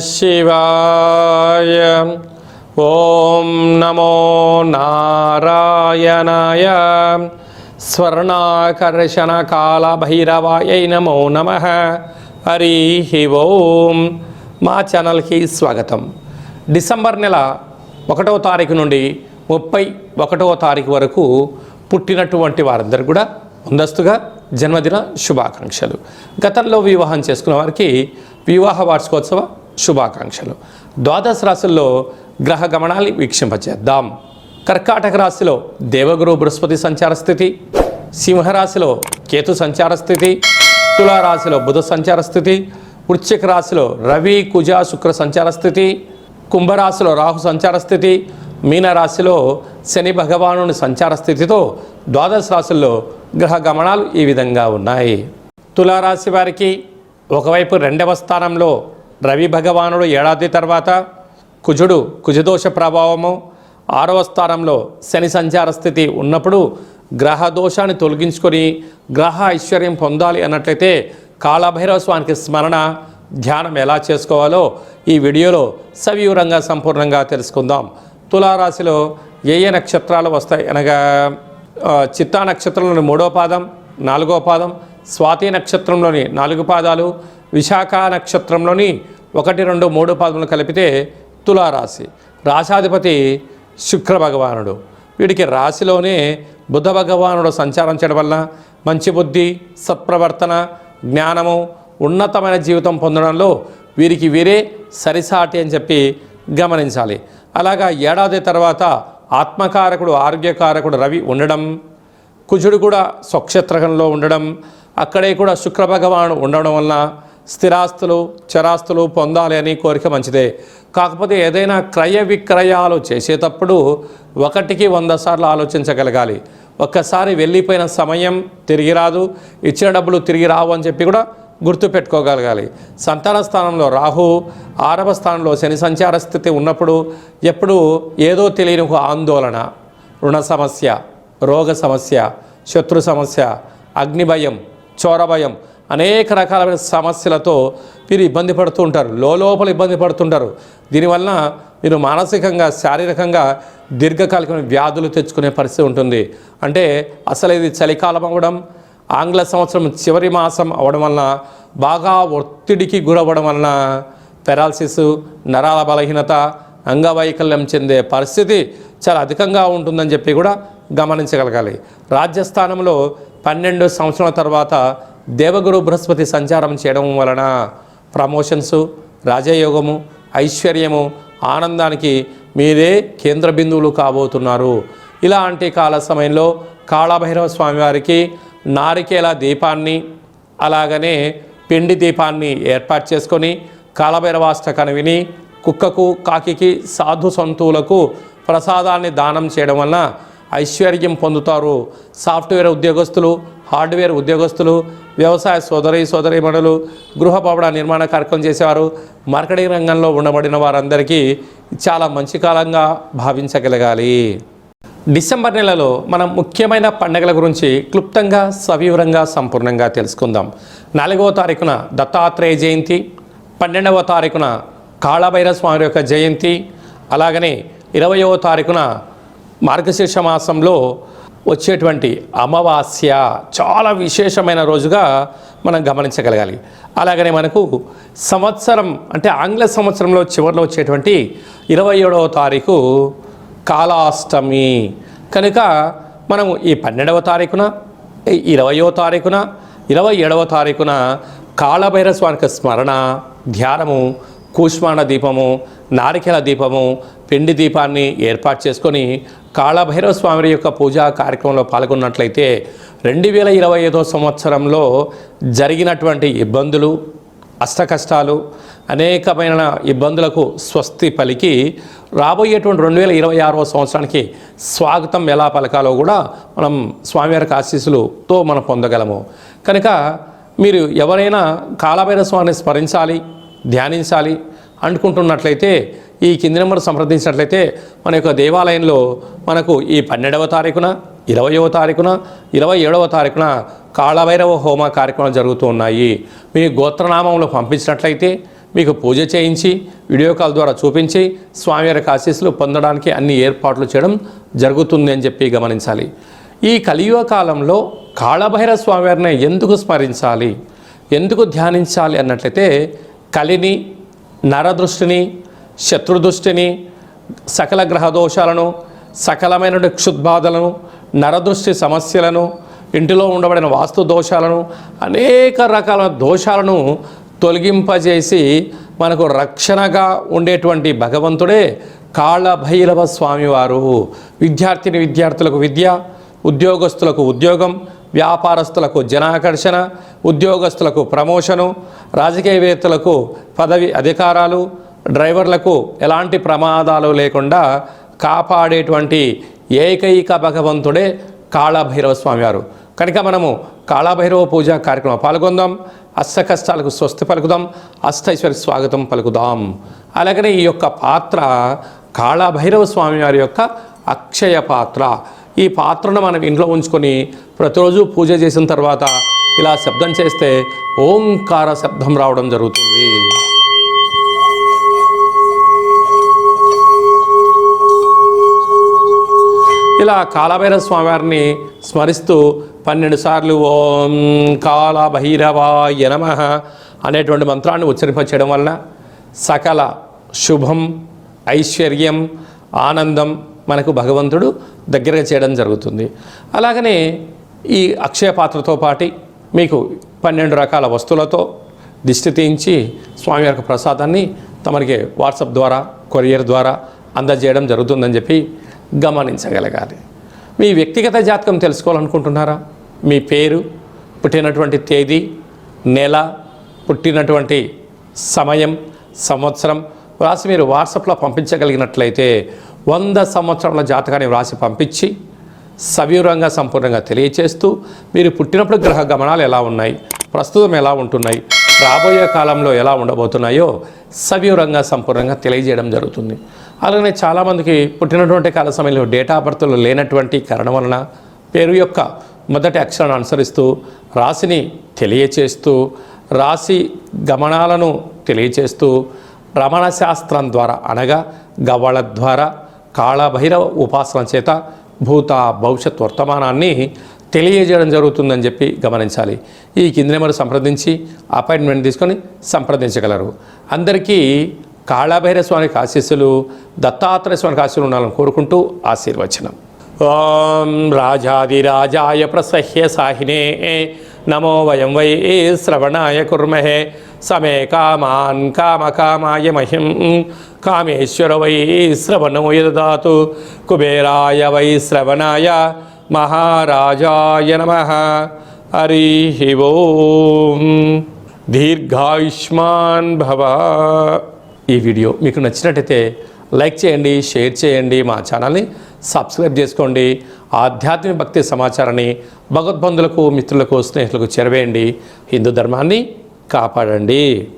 శివాయ ఓం నమో నారాయణాయ స్వర్ణాకర్షణ కాల నమో నమ హరి ఓం మా ఛానల్కి స్వాగతం. డిసెంబర్ నెల ఒకటవ తారీఖు నుండి ముప్పై ఒకటవ తారీఖు వరకు పుట్టినటువంటి వారందరూ కూడా ముందస్తుగా జన్మదిన శుభాకాంక్షలు. గతంలో వివాహం చేసుకున్న వారికి వివాహ వార్షికోత్సవ శుభాకాంక్షలు. ద్వాదశ రాశుల్లో గ్రహ గమనాన్ని వీక్షింపచేద్దాం. కర్కాటక రాశిలో దేవగురు బృహస్పతి సంచార స్థితి సింహరాశిలో కేతు సంచార స్థితి తులారాశిలో బుధ సంచార స్థితి వృశ్చిక రాశిలో రవి కుజ శుక్ర సంచార స్థితి కుంభరాశిలో రాహు సంచార స్థితి మీనరాశిలో శని భగవానుని సంచార స్థితితో ద్వాదశ రాశుల్లో గ్రహ గమనాలు ఈ విధంగా ఉన్నాయి. తులారాశి వారికి ఒకవైపు రెండవ స్థానంలో రవి భగవానుడు ఏడాది తర్వాత కుజుడు కుజదోష ప్రభావము ఆరవ స్థానంలో శని సంచార స్థితి ఉన్నప్పుడు గ్రహ దోషాన్ని తొలగించుకొని గ్రహ ఐశ్వర్యం పొందాలి అన్నట్లయితే కాళభైరవ స్వామికి స్మరణ ధ్యానం ఎలా చేసుకోవాలో ఈ వీడియోలో సవివరంగా సంపూర్ణంగా తెలుసుకుందాం. తులారాశిలో ఏ ఏ నక్షత్రాలు వస్తాయి అనగా చిత్తా నక్షత్రంలోని మూడో పాదం నాలుగో పాదం స్వాతి నక్షత్రంలోని నాలుగు పాదాలు విశాఖ నక్షత్రంలోని ఒకటి రెండు మూడు పాదములు కలిపితే తులారాశి. రాశాధిపతి శుక్ర భగవానుడు వీడికి రాశిలోనే బుధ భగవానుడు సంచారం చేయడం వల్ల మంచి బుద్ధి సత్ప్రవర్తన జ్ఞానము ఉన్నతమైన జీవితం పొందడంలో వీరికి వీరే సరిసాటి అని చెప్పి గమనించాలి. అలాగా ఏడాది తర్వాత ఆత్మకారకుడు ఆరోగ్యకారకుడు రవి ఉండడం కుజుడు కూడా స్వక్షేత్రకంలో ఉండడం అక్కడే కూడా శుక్రభగవాను ఉండడం వలన స్థిరాస్తులు చరాస్తులు పొందాలి అని కోరిక మంచిదే. కాకపోతే ఏదైనా క్రయ విక్రయాలు చేసేటప్పుడు ఒకటికి వంద సార్లు ఆలోచించగలగాలి. ఒక్కసారి వెళ్ళిపోయిన సమయం తిరిగి రాదు. ఇచ్చిన డబ్బులు తిరిగి రావు అని చెప్పి కూడా గుర్తుపెట్టుకోగలగాలి సంతాన స్థానంలో రాహు ఆరవ స్థానంలో శని సంచార స్థితి ఉన్నప్పుడు ఎప్పుడు ఏదో తెలియని ఒక ఆందోళన రుణ సమస్య రోగ సమస్య శత్రు సమస్య అగ్నిభయం చోరభయం. అనేక రకాలైన సమస్యలతో వీరు ఇబ్బంది పడుతూ ఉంటారు. లోపల ఇబ్బంది పడుతుంటారు. దీనివలన మీరు మానసికంగా శారీరకంగా దీర్ఘకాలికమైన వ్యాధులు తెచ్చుకునే పరిస్థితి ఉంటుంది. అంటే అసలు ఇది చలికాలం అవ్వడం ఆంగ్ల సంవత్సరం చివరి మాసం అవడం వలన బాగా ఒత్తిడికి గురవ్వడం వలన పెరాలసిస్ నరాల బలహీనత అంగవైకల్యం చెందే పరిస్థితి చాలా అధికంగా ఉంటుందని చెప్పి కూడా గమనించగలగాలి. రాజ్యస్థానంలో పన్నెండు సంవత్సరాల తర్వాత దేవగురు బృహస్పతి సంచారం చేయడం వలన ప్రమోషన్స్ రాజయోగము ఐశ్వర్యము ఆనందానికి మీరే కేంద్ర బిందువులు కాబోతున్నారు. ఇలాంటి కాల సమయంలో కాళభైరవ స్వామివారికి నారికేల దీపాన్ని అలాగనే పిండి దీపాన్ని ఏర్పాటు చేసుకొని కాళభైరవాష్టకాన్ని విని కుక్కకు కాకికి సాధు సంతువులకు ప్రసాదాన్ని దానం చేయడం వలన ఐశ్వర్యం పొందుతారు. సాఫ్ట్వేర్ ఉద్యోగస్తులు హార్డ్వేర్ ఉద్యోగస్తులు వ్యవసాయ సోదరి సోదరీమణులు గృహ భవన నిర్మాణ కార్యక్రమం చేసేవారు మార్కెటింగ్ రంగంలో ఉండబడిన వారందరికీ చాలా మంచి కాలంగా భావించగలగాలి. డిసెంబర్ నెలలో మనం ముఖ్యమైన పండుగల గురించి క్లుప్తంగా సవివరంగా సంపూర్ణంగా తెలుసుకుందాం. నాలుగవ తారీఖున దత్తాత్రేయ జయంతి పన్నెండవ తారీఖున కాళభైర స్వామి యొక్క జయంతి అలాగనే ఇరవయవ తారీఖున మార్గశీర్ష మాసంలో వచ్చేటువంటి అమావాస్య చాలా విశేషమైన రోజుగా మనం గమనించగలగాలి. అలాగనే మనకు సంవత్సరం అంటే ఆంగ్ల సంవత్సరంలో చివరిలో వచ్చేటువంటి ఇరవై ఏడవ తారీఖు కాలాష్టమి. కనుక మనము ఈ పన్నెండవ తారీఖున ఇరవయో తారీఖున ఇరవై ఏడవ తారీఖున కాళభైరస్వానికి స్మరణ ధ్యానము కూష్మాండ దీపము నారికెల దీపము పిండి దీపాన్ని ఏర్పాటు చేసుకొని కాళభైరవ స్వామి యొక్క పూజా కార్యక్రమంలో పాల్గొన్నట్లయితే రెండు వేల ఇరవై ఐదో సంవత్సరంలో జరిగినటువంటి ఇబ్బందులు అష్టకష్టాలు అనేకమైన ఇబ్బందులకు స్వస్తి పలికి రాబోయేటువంటి రెండు వేల ఇరవై ఆరవ సంవత్సరానికి స్వాగతం ఎలా పలకాలో కూడా మనం స్వామివారికి ఆశీస్సులతో మనం పొందగలము. కనుక మీరు ఎవరైనా కాలభైర స్వామిని స్మరించాలి ధ్యానించాలి అనుకుంటున్నట్లయితే ఈ కింది నెంబర్ సంప్రదించినట్లయితే మన యొక్క దేవాలయంలో మనకు ఈ పన్నెండవ తారీఖున ఇరవయవ తారీఖున ఇరవై ఏడవ తారీఖున కాళభైరవ హోమ కార్యక్రమాలు జరుగుతూ ఉన్నాయి. మీ గోత్రనామంలో పంపించినట్లయితే మీకు పూజ చేయించి వీడియో కాల్ ద్వారా చూపించి స్వామివారి ఆశీస్సులు పొందడానికి అన్ని ఏర్పాట్లు చేయడం జరుగుతుంది అని చెప్పి గమనించాలి. ఈ కలియుగ కాలంలో కాళభైరవ స్వామివారిని ఎందుకు స్మరించాలి? ఎందుకు ధ్యానించాలి? అన్నట్లయితే కలిని నరదృష్టిని శత్రుదృష్టిని సకల గ్రహ దోషాలను సకలమైన క్షుద్బాధలను నరదృష్టి సమస్యలను ఇంటిలో ఉండబడిన వాస్తు దోషాలను అనేక రకాల దోషాలను తొలగింపజేసి మనకు రక్షణగా ఉండేటువంటి భగవంతుడే కాళభైరవ స్వామివారు. విద్యార్థిని విద్యార్థులకు విద్య ఉద్యోగస్తులకు ఉద్యోగం వ్యాపారస్తులకు జనాకర్షణ ఉద్యోగస్తులకు ప్రమోషను రాజకీయవేత్తలకు పదవి అధికారాలు డ్రైవర్లకు ఎలాంటి ప్రమాదాలు లేకుండా కాపాడేటువంటి ఏకైక భగవంతుడే కాళభైరవ స్వామివారు కనుక మనము కాళభైరవ పూజ కార్యక్రమం పాల్గొందాం. అష్ట కష్టాలకు స్వస్తి పలుకుదాం. అష్టైశ్వరి స్వాగతం పలుకుదాం. అలాగనే ఈ యొక్క పాత్ర కాళభైరవ స్వామివారి యొక్క అక్షయ పాత్ర. ఈ పాత్రను మనం ఇంట్లో ఉంచుకొని ప్రతిరోజు పూజ చేసిన తర్వాత ఇలా శబ్దం చేస్తే ఓంకార శబ్దం రావడం జరుగుతుంది. ఇలా కాలభైరవ స్వామివారిని స్మరిస్తూ పన్నెండు సార్లు ఓం కాల భైరవాయ నమ అనేటువంటి మంత్రాన్ని ఉచ్చరింపచేయడం వలన సకల శుభం ఐశ్వర్యం ఆనందం మనకు భగవంతుడు దగ్గరగా చేయడం జరుగుతుంది. అలాగనే ఈ అక్షయ పాత్రతో పాటి మీకు పన్నెండు రకాల వస్తువులతో దిష్టి తీయించి స్వామి యొక్క ప్రసాదాన్ని తమరికి వాట్సాప్ ద్వారా కొరియర్ ద్వారా అందజేయడం జరుగుతుందని చెప్పి గమనించగలగాలి. మీ వ్యక్తిగత జాతకం తెలుసుకోవాలనుకుంటున్నారా? మీ పేరు పుట్టినటువంటి తేదీ నెల పుట్టినటువంటి సమయం సంవత్సరం వ్రాసి మీరు వాట్సాప్లో పంపించగలిగినట్లయితే వంద సంవత్సరాల జాతకాన్ని వ్రాసి పంపించి సవివరంగా సంపూర్ణంగా తెలియచేస్తూ మీరు పుట్టినప్పుడు గ్రహ గమనాలు ఎలా ఉన్నాయి ప్రస్తుతం ఎలా ఉంటున్నాయి రాబోయే కాలంలో ఎలా ఉండబోతున్నాయో సవివరంగా సంపూర్ణంగా తెలియజేయడం జరుగుతుంది. అలాగే చాలామందికి పుట్టినటువంటి కాల సమయంలో డేటా బర్త్లో లేనటువంటి కారణం వలన పేరు యొక్క మొదటి అక్షరాన్ని అనుసరిస్తూ రాశిని తెలియచేస్తూ రాశి గమనాలను తెలియచేస్తూ రమణ శాస్త్రం ద్వారా అనగా గవళ ద్వారా కాళభైరవ ఉపాసన చేత భూత భవిష్యత్ వర్తమానాన్ని తెలియజేయడం జరుగుతుందని చెప్పి గమనించాలి. ఈ కింది నెంబర్ సంప్రదించి అపాయింట్మెంట్ తీసుకొని సంప్రదించగలరు. అందరికీ కాళభైర స్వామికి ఆశీస్సులు దత్తాత్రేయ స్వామికి ఆశీస్సులు ఉండాలని కోరుకుంటూ ఆశీర్వచనం. ఓం రాజాదిరాజాయ ప్రసహ్య సాహినే నమో వయం వై శ్రవణాయ కుర్మహే సమే కామాన్ కామకామాయ మహిం. కామేశ్వర వై శ్రవణో కుబేరాయ వై శ్రవణాయ మహారాజాయ నమ. హరి ఓం. దీర్ఘాయుష్మాన్ భవ. ఈ వీడియో మీకు నచ్చినట్టయితే లైక్ చేయండి షేర్ చేయండి మా ఛానల్ని సబ్స్క్రైబ్ చేసుకోండి. ఆధ్యాత్మిక భక్తి సమాచారాన్ని భగవద్బంధులకు మిత్రులకు స్నేహితులకు చేరవేయండి. హిందూ ధర్మాన్ని కాపాడండి.